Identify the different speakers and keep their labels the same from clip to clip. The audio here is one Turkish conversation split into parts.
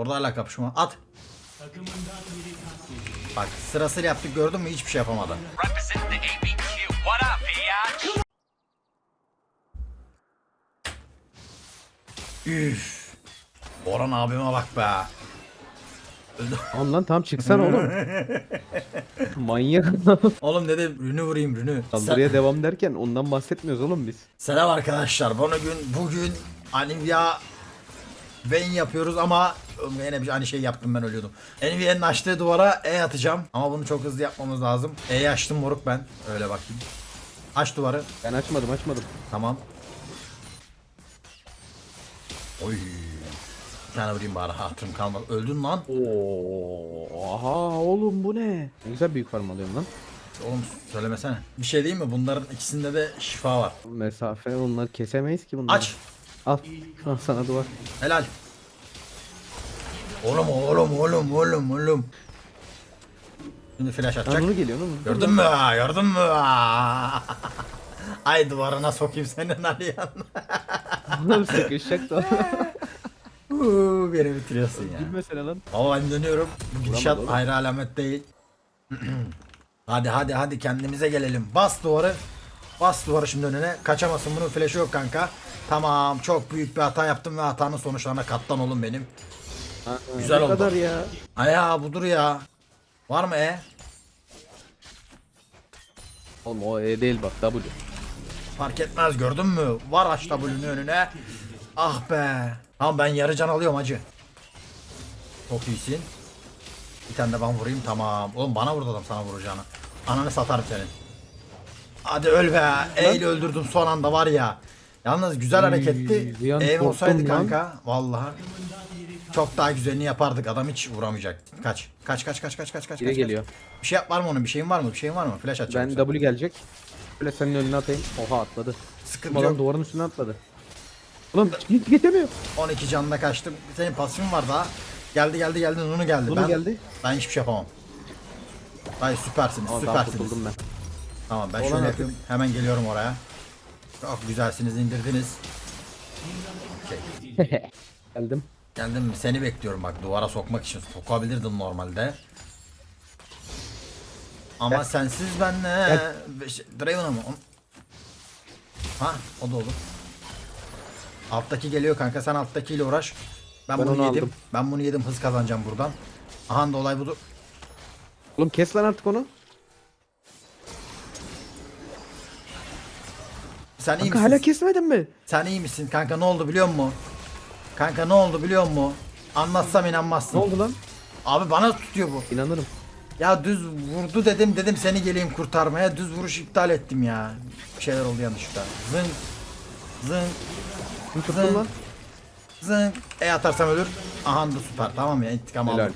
Speaker 1: Orada hala kapışma. At. Bak sırasıyla yaptık gördün mü hiçbir şey yapamadı. Üf. Boran abime bak be.
Speaker 2: Tamam lan tamam çıksana oğlum. Manyak.
Speaker 1: Oğlum dedim rünü vurayım rünü.
Speaker 2: Saldırıya devam derken ondan bahsetmiyoruz oğlum biz.
Speaker 1: Selam arkadaşlar. Bugün bugün Anivia Vayne yapıyoruz ama yine bir aynı şey yaptım ben ölüyordum. Anivia'nın açtığı duvara E atacağım ama bunu çok hızlı yapmamız lazım. E'yi açtım moruk ben. Öyle bakayım. Aç duvarı.
Speaker 2: Ben açmadım açmadım.
Speaker 1: Tamam. Oy. Bir tane vurayım bari hatırım kalmadı. Öldün lan.
Speaker 2: Oo, aha oğlum bu ne? Ne güzel büyük farm alıyorum lan.
Speaker 1: Oğlum söylemesene. Bir şey değil mi? Bunların ikisinde de şifa var.
Speaker 2: Mesafe onları kesemeyiz ki bunları.
Speaker 1: Aç.
Speaker 2: Al. Al sana duvar.
Speaker 1: Helal. Oğlum oğlum oğlum oğlum oğlum. Şimdi flash atacak.
Speaker 2: Lan onu geliyor oğlum.
Speaker 1: Gördün mü? Gördün mü? Ay duvarına sokayım senin Aliyan.
Speaker 2: Oğlum sıkışacak da.
Speaker 1: Uuu, Beni bitiriyorsun ya.
Speaker 2: Gülmesene lan.
Speaker 1: Ama ben dönüyorum. Bu gidişat ayrı alamet değil. hadi hadi hadi kendimize gelelim. Bas duvarı. Bas duvarı şimdi önüne. Kaçamasın bunun flash'ı yok kanka. Tamam çok büyük bir hata yaptım ve hatanın sonuçlarına katlan oğlum benim.
Speaker 2: Ha,
Speaker 1: Güzel
Speaker 2: ne
Speaker 1: oldu.
Speaker 2: kadar ya.
Speaker 1: Aya budur ya. Var mı E?
Speaker 2: Oğlum o E değil bak W.
Speaker 1: Fark etmez gördün mü? Var aç W'nün önüne. Ah be. Tamam ben yarı can alıyorum hacı. Çok iyisin. Bir tane de ben vurayım tamam. Oğlum bana vurdu adam sana vuracağını. Ananı satarım senin. Hadi öl be. E ile öldürdüm son anda var ya. Yalnız güzel hareketti.
Speaker 2: bir an
Speaker 1: E
Speaker 2: korktum
Speaker 1: olsaydı
Speaker 2: lan.
Speaker 1: kanka. Vallahi. Çok daha güzelini yapardık. Adam hiç vuramayacak. Kaç. Kaç kaç kaç kaç kaç kaç.
Speaker 2: Biri
Speaker 1: kaç,
Speaker 2: geliyor.
Speaker 1: Bir şey yap var mı onun? Bir şeyin var mı? Bir şeyin var mı? Flash atacağım.
Speaker 2: Ben
Speaker 1: sana.
Speaker 2: W gelecek. Böyle senin önüne atayım. Oha atladı.
Speaker 1: Sıkıntı
Speaker 2: Adam
Speaker 1: yok.
Speaker 2: duvarın üstüne atladı. Ulan hiç geçemiyor.
Speaker 1: 12 canına kaçtım. Senin pasifin var daha. Geldi geldi geldi Nunu geldi.
Speaker 2: Nunu
Speaker 1: ben,
Speaker 2: geldi.
Speaker 1: Ben hiçbir şey yapamam. Hayır süpersiniz
Speaker 2: Ama
Speaker 1: süpersiniz.
Speaker 2: tutuldum ben.
Speaker 1: Tamam ben
Speaker 2: Olan
Speaker 1: şöyle yapayım. Hemen geliyorum oraya. Çok güzelsiniz indirdiniz.
Speaker 2: Geldim.
Speaker 1: Geldim seni bekliyorum bak duvara sokmak için. Sokabilirdim normalde. Ama
Speaker 2: Gel.
Speaker 1: sensiz ben ne? Draven'a mı? Ha o da olur. Alttaki geliyor kanka sen alttakiyle uğraş. Ben,
Speaker 2: Ben
Speaker 1: bunu yedim.
Speaker 2: aldım.
Speaker 1: Ben bunu yedim hız kazanacağım buradan. Aha da olay budur.
Speaker 2: Oğlum kes lan artık onu.
Speaker 1: Sen iyi
Speaker 2: Kanka
Speaker 1: misin?
Speaker 2: hala kesmedin mi?
Speaker 1: Sen iyi misin kanka ne oldu biliyor musun? Kanka ne oldu biliyor musun? Anlatsam inanmazsın.
Speaker 2: Ne oldu lan?
Speaker 1: Abi bana tutuyor bu.
Speaker 2: İnanırım.
Speaker 1: Ya düz vurdu dedim dedim seni geleyim kurtarmaya. Düz vuruş iptal ettim ya. Bir şeyler oldu yanlışlıkla. Zınk. Zınk.
Speaker 2: Kim
Speaker 1: Zınk.
Speaker 2: tuttun lan?
Speaker 1: Zınk. E atarsam ölür. Aha da süper tamam ya intikam
Speaker 2: Helal.
Speaker 1: aldım.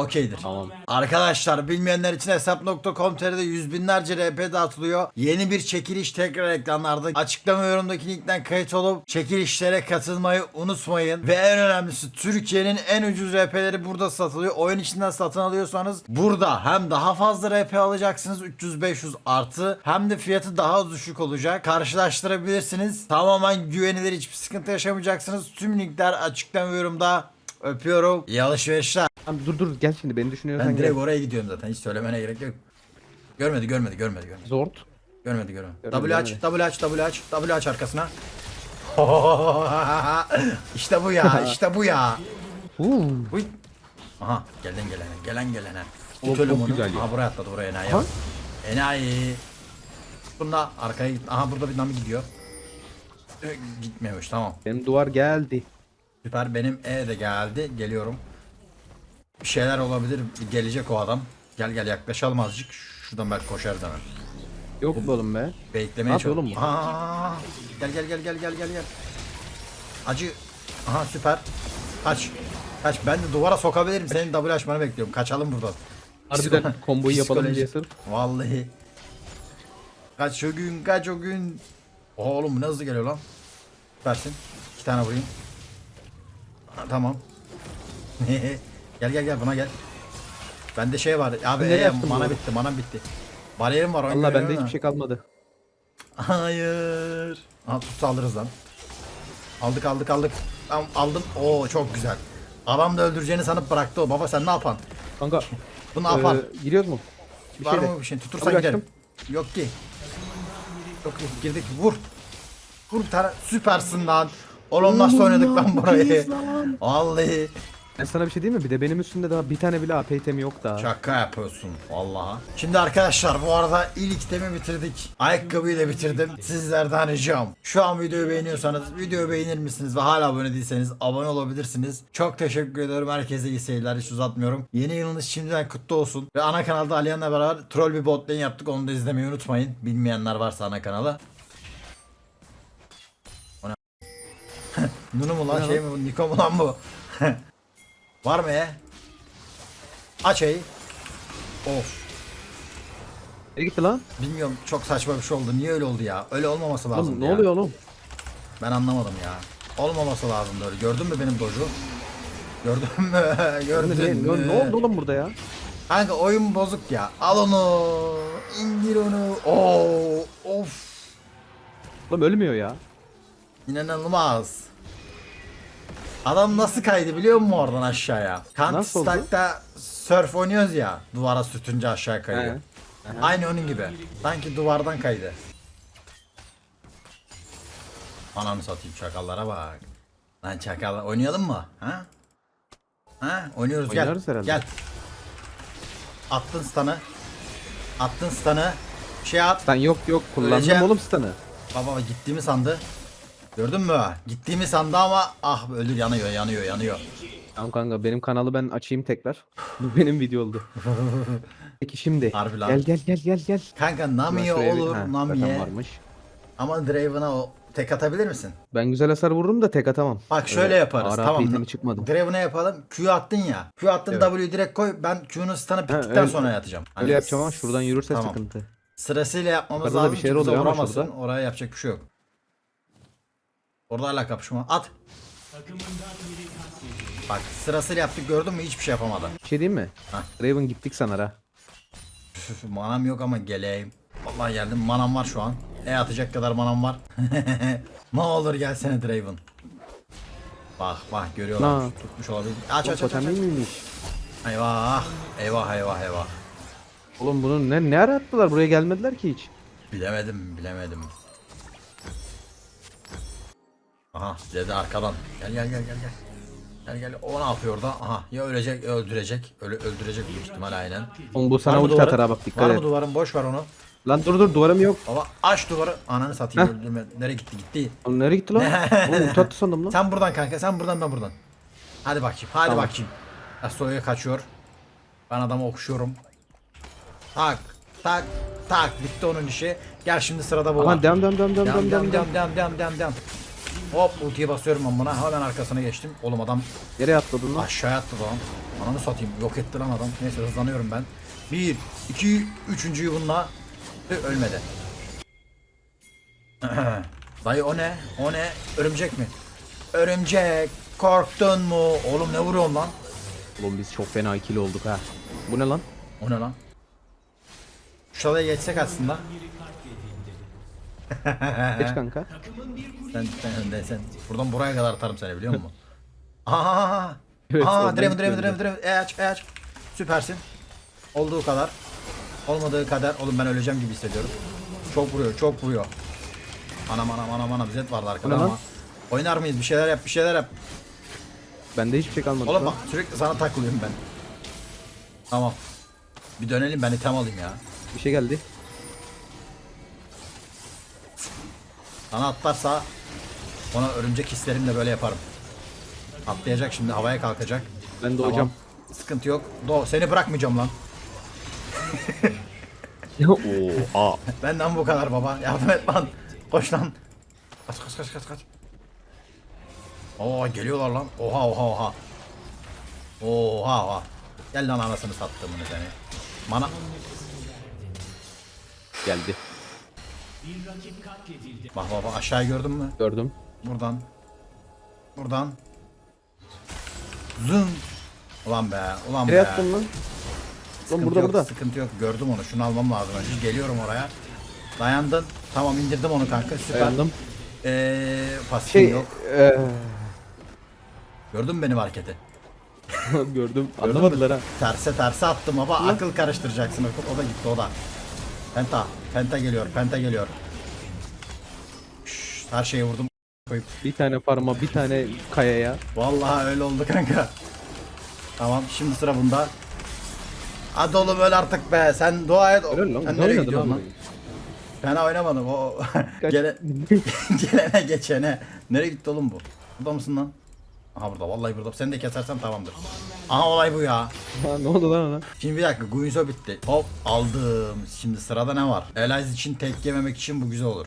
Speaker 1: Okeydir.
Speaker 2: Tamam.
Speaker 1: Arkadaşlar bilmeyenler için hesap.com.tr'de yüz binlerce RP dağıtılıyor. Yeni bir çekiliş tekrar ekranlarda. Açıklama yorumdaki linkten kayıt olup çekilişlere katılmayı unutmayın. Ve en önemlisi Türkiye'nin en ucuz RP'leri burada satılıyor. Oyun içinden satın alıyorsanız burada hem daha fazla RP alacaksınız 300-500 artı hem de fiyatı daha düşük olacak. Karşılaştırabilirsiniz. Tamamen güvenilir hiçbir sıkıntı yaşamayacaksınız. Tüm linkler açıklama yorumda. Öpüyorum. İyi alışverişler.
Speaker 2: Tamam, dur dur gel şimdi beni düşünüyorsan
Speaker 1: Ben
Speaker 2: gel.
Speaker 1: direkt oraya gidiyorum zaten. Hiç söylemene gerek yok. Görmedi, görmedi, görmedi, görmedi.
Speaker 2: Zort.
Speaker 1: Görmedi, görmedi.
Speaker 2: Görmedi,
Speaker 1: W aç. W aç, W aç, W aç arkasına. işte bu ya, işte bu ya.
Speaker 2: Uuu.
Speaker 1: Uy. Aha, gelen gelene, gelen gelene.
Speaker 2: Oğlum,
Speaker 1: Tut ölüm
Speaker 2: çok
Speaker 1: onu.
Speaker 2: güzel ya.
Speaker 1: Aha buraya atladı, buraya enayi.
Speaker 2: Aha.
Speaker 1: Enayi. Bunda arkaya git. Aha burada bir nami gidiyor. Ö, Gitmiyormuş, tamam.
Speaker 2: Benim duvar geldi.
Speaker 1: Süper, benim E de geldi. Geliyorum. Bir şeyler olabilir. Gelecek o adam. Gel gel yaklaşalım azıcık. Şuradan belki koşarız hemen.
Speaker 2: Yok be oğlum be.
Speaker 1: Beklemeye
Speaker 2: Ne yapıyor oğlum bu?
Speaker 1: Aa, gel gel gel gel gel gel gel. Acı. Aha süper. Kaç. Kaç. Ben de duvara sokabilirim. Senin double açmanı bekliyorum. Kaçalım buradan.
Speaker 2: Harbiden
Speaker 1: Psiko-
Speaker 2: komboyu yapalım
Speaker 1: psikoloji.
Speaker 2: diye sırf.
Speaker 1: Vallahi. Kaç o gün kaç o gün. Oğlum bu ne hızlı geliyor lan. Versin. İki tane vurayım. Ha, tamam. gel gel gel buna gel. Bende şey var. Abi e, mana
Speaker 2: bunu?
Speaker 1: bitti mana bitti. Bariyerim var.
Speaker 2: Valla bende hiçbir şey kalmadı.
Speaker 1: Hayır. Aha tutsa alırız lan. Aldık aldık aldık. Tamam aldım. Oo çok güzel. Adam da öldüreceğini sanıp bıraktı o. Baba sen ne yapan?
Speaker 2: Kanka.
Speaker 1: Bu ne yapar?
Speaker 2: Ee, giriyoruz mu? Bir
Speaker 1: Var
Speaker 2: şey de.
Speaker 1: mı bir şey? Tutursan gidelim. Yok ki. Yok yok girdik. Vur. Vur bir tane. Süpersin lan. Oğlum nasıl oynadık lan
Speaker 2: bu
Speaker 1: burayı? Vallahi.
Speaker 2: Ben sana bir şey diyeyim mi? Bir de benim üstümde daha bir tane bile AP itemi yok daha.
Speaker 1: Şaka yapıyorsun vallahi. Şimdi arkadaşlar bu arada ilk itemi bitirdik. Ayakkabıyı da bitirdim. Sizlerden ricam. Şu an videoyu beğeniyorsanız videoyu beğenir misiniz ve hala abone değilseniz abone olabilirsiniz. Çok teşekkür ediyorum. Herkese iyi seyirler. Hiç uzatmıyorum. Yeni yılınız şimdiden kutlu olsun. Ve ana kanalda Aliyan'la beraber troll bir bot lane yaptık. Onu da izlemeyi unutmayın. Bilmeyenler varsa ana ne? Nunu mu lan şey mi bu? Niko mu lan bu? Var mı e? Aç E'yi. Of.
Speaker 2: Nereye gitti lan?
Speaker 1: Bilmiyorum çok saçma bir şey oldu. Niye öyle oldu ya? Öyle olmaması lazım
Speaker 2: Oğlum ne
Speaker 1: ya.
Speaker 2: oluyor oğlum?
Speaker 1: Ben anlamadım ya. Olmaması lazım öyle. Gördün mü benim doju? Gördün mü?
Speaker 2: Ne,
Speaker 1: Gördün
Speaker 2: ne,
Speaker 1: mü?
Speaker 2: ne, ne oldu oğlum burada ya?
Speaker 1: Kanka oyun bozuk ya. Al onu. indir onu. Oo, of.
Speaker 2: Oğlum ölmüyor ya.
Speaker 1: İnanılmaz. Adam nasıl kaydı biliyor musun oradan aşağıya? Counter
Speaker 2: Nasıl oldu?
Speaker 1: Strike'da surf oynuyoruz ya. Duvara sürtünce aşağı kayıyor.
Speaker 2: He.
Speaker 1: Aynı onun gibi. Sanki duvardan kaydı. Ananı satayım çakallara bak. Lan çakal oynayalım mı? Ha? Ha? Oynuyoruz gel.
Speaker 2: Oynarız herhalde.
Speaker 1: Gel. Attın stun'ı. Attın stun'ı. Şey at.
Speaker 2: Sen yok yok kullandım
Speaker 1: Öleceğim.
Speaker 2: oğlum stun'ı.
Speaker 1: Baba gittiğimi sandı. Gördün mü? Gittiğimi sandı ama ah ölür yanıyor yanıyor yanıyor.
Speaker 2: Tamam kanka benim kanalı ben açayım tekrar. Bu benim video oldu. Peki şimdi.
Speaker 1: Harbi lan.
Speaker 2: Gel gel gel gel gel.
Speaker 1: Kanka Nami'ye
Speaker 2: Şuraya bir-
Speaker 1: olur
Speaker 2: Ha, zaten
Speaker 1: Nami'ye.
Speaker 2: varmış.
Speaker 1: Ama Draven'a o tek atabilir misin?
Speaker 2: Ben güzel hasar vururum da tek atamam.
Speaker 1: Bak şöyle
Speaker 2: Öyle
Speaker 1: yaparız
Speaker 2: ağır
Speaker 1: tamam.
Speaker 2: İtemi çıkmadı.
Speaker 1: Draven'a yapalım. Q attın ya. Q attın
Speaker 2: Evet.
Speaker 1: W direkt koy. Ben Q'nun stun'ı bittikten
Speaker 2: öyle-
Speaker 1: sonra yatacağım. Hani
Speaker 2: Öyle yapacağım ama şuradan yürürse
Speaker 1: Tamam.
Speaker 2: sıkıntı.
Speaker 1: Sırasıyla yapmamız
Speaker 2: Yukarıda da
Speaker 1: lazım.
Speaker 2: bir şeyler
Speaker 1: ki bize
Speaker 2: oluyor ama şurada.
Speaker 1: Oraya yapacak bir şey yok. Orada hala kapışma. At. Bak sırasıyla yaptık gördün mü hiçbir şey yapamadı.
Speaker 2: Bir şey diyeyim mi?
Speaker 1: Hah.
Speaker 2: Raven gittik sanara.
Speaker 1: Üf, manam yok ama geleyim. Vallahi geldim manam var şu an. E atacak kadar manam var. ne olur gelsene Draven. Bak bak görüyorlar.
Speaker 2: Na.
Speaker 1: Tutmuş olabilir. Aç aç aç. aç.
Speaker 2: Totem miymiş?
Speaker 1: Eyvah. Eyvah eyvah eyvah.
Speaker 2: Oğlum bunu ne, ne ara attılar? Buraya gelmediler ki hiç.
Speaker 1: Bilemedim bilemedim. Aha dedi arkadan. Gel gel gel gel gel. Gel gel o ne yapıyor orada? Aha ya ölecek ya öldürecek. Öyle öldürecek büyük ihtimal aynen.
Speaker 2: Oğlum bu sana
Speaker 1: Var
Speaker 2: ulti atar ha bak dikkat
Speaker 1: Var
Speaker 2: et.
Speaker 1: mı duvarın boş ver onu.
Speaker 2: Lan dur dur duvarım yok.
Speaker 1: Baba aç duvarı. Ananı satayım
Speaker 2: Heh.
Speaker 1: öldürme. Nereye gitti gitti.
Speaker 2: Oğlum nereye gitti lan? Oğlum ulti attı sandım lan.
Speaker 1: Sen buradan kanka sen buradan ben buradan. Hadi bakayım hadi
Speaker 2: Tamam.
Speaker 1: bakayım. Astoya kaçıyor. Ben adamı okşuyorum. Tak tak tak bitti onun işi. Gel şimdi sırada bu var.
Speaker 2: Aman devam devam
Speaker 1: Dem
Speaker 2: devam
Speaker 1: dem
Speaker 2: devam.
Speaker 1: dem dem dem dem dem. Hop ultiye basıyorum ben buna. Hemen arkasına geçtim. Oğlum adam
Speaker 2: Nereye atladın lan?
Speaker 1: aşağıya attı lan. Ananı satayım. Yok etti lan adam. Neyse hızlanıyorum ben. Bir, iki, üçüncüyü bununla. Ve Ölmedi. Dayı o ne? O ne? Örümcek mi? Örümcek. Korktun mu? Oğlum ne vuruyorsun lan?
Speaker 2: Oğlum biz çok fena ikili olduk ha. Bu ne lan?
Speaker 1: O ne lan? Şuraya geçsek aslında.
Speaker 2: Geç kanka.
Speaker 1: Sen, sen önden sen. Buradan buraya kadar atarım seni biliyor musun? Aa,
Speaker 2: Evet,
Speaker 1: aa, Draven, Draven, Draven, Draven. E aç, e aç. Süpersin. Olduğu kadar. Olmadığı kadar. Oğlum ben öleceğim gibi hissediyorum. Çok vuruyor, çok vuruyor. Anam anam anam anam Zed vardı arkada ama. Oynar mıyız? Bir şeyler yap, bir şeyler yap.
Speaker 2: Bende hiçbir şey kalmadı.
Speaker 1: Oğlum bak sürekli sana takılıyorum ben. Tamam. Bir dönelim ben item alayım ya.
Speaker 2: Bir şey geldi.
Speaker 1: Sana atlarsa ona örümcek hislerimle böyle yaparım. Atlayacak şimdi havaya kalkacak.
Speaker 2: Ben de
Speaker 1: Tamam.
Speaker 2: hocam.
Speaker 1: Sıkıntı yok. Do seni bırakmayacağım lan.
Speaker 2: Oo, aa.
Speaker 1: Benden bu kadar baba. Yardım et lan. Koş lan. Kaç kaç kaç kaç kaç. Oo geliyorlar lan. Oha oha oha. Oha oha. Gel lan anasını sattığımını seni. Mana
Speaker 2: Geldi.
Speaker 1: Bak baba aşağı gördün mü?
Speaker 2: Gördüm.
Speaker 1: Buradan. Buradan. Zın. Ulan be. Ulan
Speaker 2: Nereye
Speaker 1: be.
Speaker 2: attın lan? Lan
Speaker 1: Sıkıntı
Speaker 2: burada
Speaker 1: yok,
Speaker 2: burada.
Speaker 1: Sıkıntı yok. Gördüm onu. Şunu almam lazım önce. Geliyorum oraya. Dayandın. Tamam indirdim onu kanka. Süper.
Speaker 2: Dayandım.
Speaker 1: Eee pasifim
Speaker 2: Şey,
Speaker 1: yok.
Speaker 2: eee,
Speaker 1: Gördün mü benim hareketi?
Speaker 2: Gördüm. Anlamadılar ha.
Speaker 1: Terse terse attım baba. Akıl karıştıracaksın. O da gitti o da. Penta. Penta geliyor. Penta geliyor. Şşş, her şeyi vurdum. Koyup.
Speaker 2: Bir tane farma, bir tane kayaya.
Speaker 1: Vallahi öyle oldu kanka. Tamam şimdi sıra bunda. Hadi oğlum öl artık be. Sen dua et.
Speaker 2: Öyle lan.
Speaker 1: Sen nereye gidiyorsun lan? Fena oynamadım. O Gele... gelene geçene. Nereye gitti oğlum bu? Burada mısın lan? Aha burada. Vallahi burada. Seni de kesersem tamamdır. Aha olay bu ya.
Speaker 2: Ha, ne oldu lan ona?
Speaker 1: Şimdi bir dakika Guinsoo bitti. Hop aldım. Şimdi sırada ne var? Elias için tek yememek için bu güzel olur.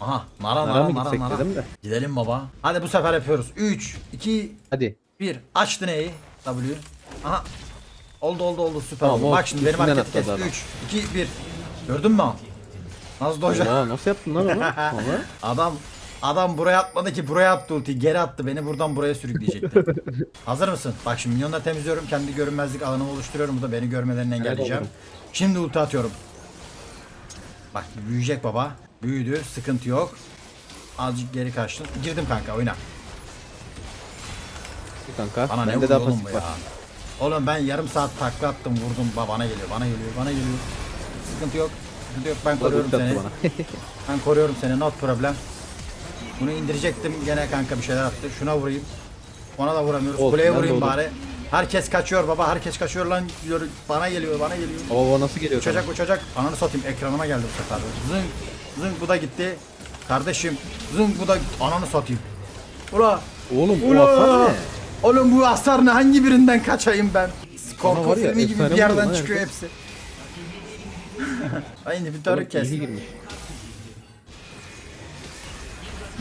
Speaker 1: Aha nara
Speaker 2: Nara
Speaker 1: nara
Speaker 2: mı
Speaker 1: nara
Speaker 2: gitsek
Speaker 1: nara.
Speaker 2: dedim de.
Speaker 1: Gidelim baba. Hadi bu sefer yapıyoruz. 3, 2,
Speaker 2: Hadi.
Speaker 1: 1. Açtı neyi? W. Aha. Oldu oldu oldu süper
Speaker 2: Tamam,
Speaker 1: oldu. Bak şimdi benim
Speaker 2: üstünden
Speaker 1: hareketi kesti.
Speaker 2: atladı
Speaker 1: 3, 2, 1. Gördün mü? Nasıl doja?
Speaker 2: Aa, nasıl yaptın lan onu?
Speaker 1: Adam adam buraya atmadı ki buraya attı ulti geri attı beni buradan buraya sürükleyecekti. Hazır mısın? Bak şimdi minyonları temizliyorum kendi görünmezlik alanımı oluşturuyorum bu da beni görmelerini engelleyeceğim. Şimdi ulti atıyorum. Bak büyüyecek baba. Büyüdü sıkıntı yok. Azıcık geri kaçtın. Girdim kanka oyna.
Speaker 2: kanka.
Speaker 1: Bana ne
Speaker 2: Bende
Speaker 1: vurdu
Speaker 2: daha
Speaker 1: oğlum
Speaker 2: pasif
Speaker 1: bu
Speaker 2: var.
Speaker 1: ya? Oğlum ben yarım saat takla attım vurdum. Ba bana geliyor bana geliyor bana geliyor. Sıkıntı yok. Sıkıntı yok ben koruyorum seni.
Speaker 2: bana.
Speaker 1: Ben koruyorum seni not problem. Bunu indirecektim gene kanka bir şeyler attı. Şuna vurayım. Ona da vuramıyoruz.
Speaker 2: Olsun,
Speaker 1: Kuleye
Speaker 2: ben de
Speaker 1: vurayım
Speaker 2: oldum.
Speaker 1: bari. Herkes kaçıyor baba. Herkes kaçıyor lan. Diyor, Bana geliyor bana geliyor.
Speaker 2: Baba o nasıl geliyor sana?
Speaker 1: Uçacak uçacak. Ananı satayım ekranıma geldi bu sefer. Zınk zınk bu da gitti. Kardeşim zınk bu da ananı satayım. Ula.
Speaker 2: Oğlum
Speaker 1: Ula.
Speaker 2: hasar ne?
Speaker 1: Oğlum bu hasar ne? Hangi birinden kaçayım ben? Korku filmi gibi bir yerden çıkıyor hepsi. Ay inhibitörü
Speaker 2: Oğlum,
Speaker 1: kes.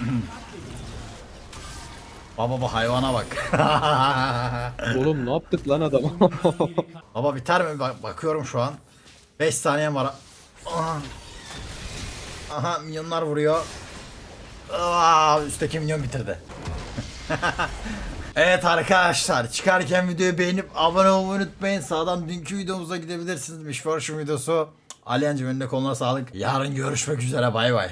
Speaker 1: Baba bu hayvana bak.
Speaker 2: Oğlum ne yaptık lan adama?
Speaker 1: Baba biter mi? Bak, bakıyorum şu an. 5 saniyem var. Aha. Aha minyonlar vuruyor. Aa, üstteki minyon bitirdi. evet arkadaşlar çıkarken videoyu beğenip abone olmayı unutmayın. Sağdan dünkü videomuza gidebilirsiniz. Mişforşum videosu. Aliyancım önüne koluna sağlık. Yarın görüşmek üzere bay bay.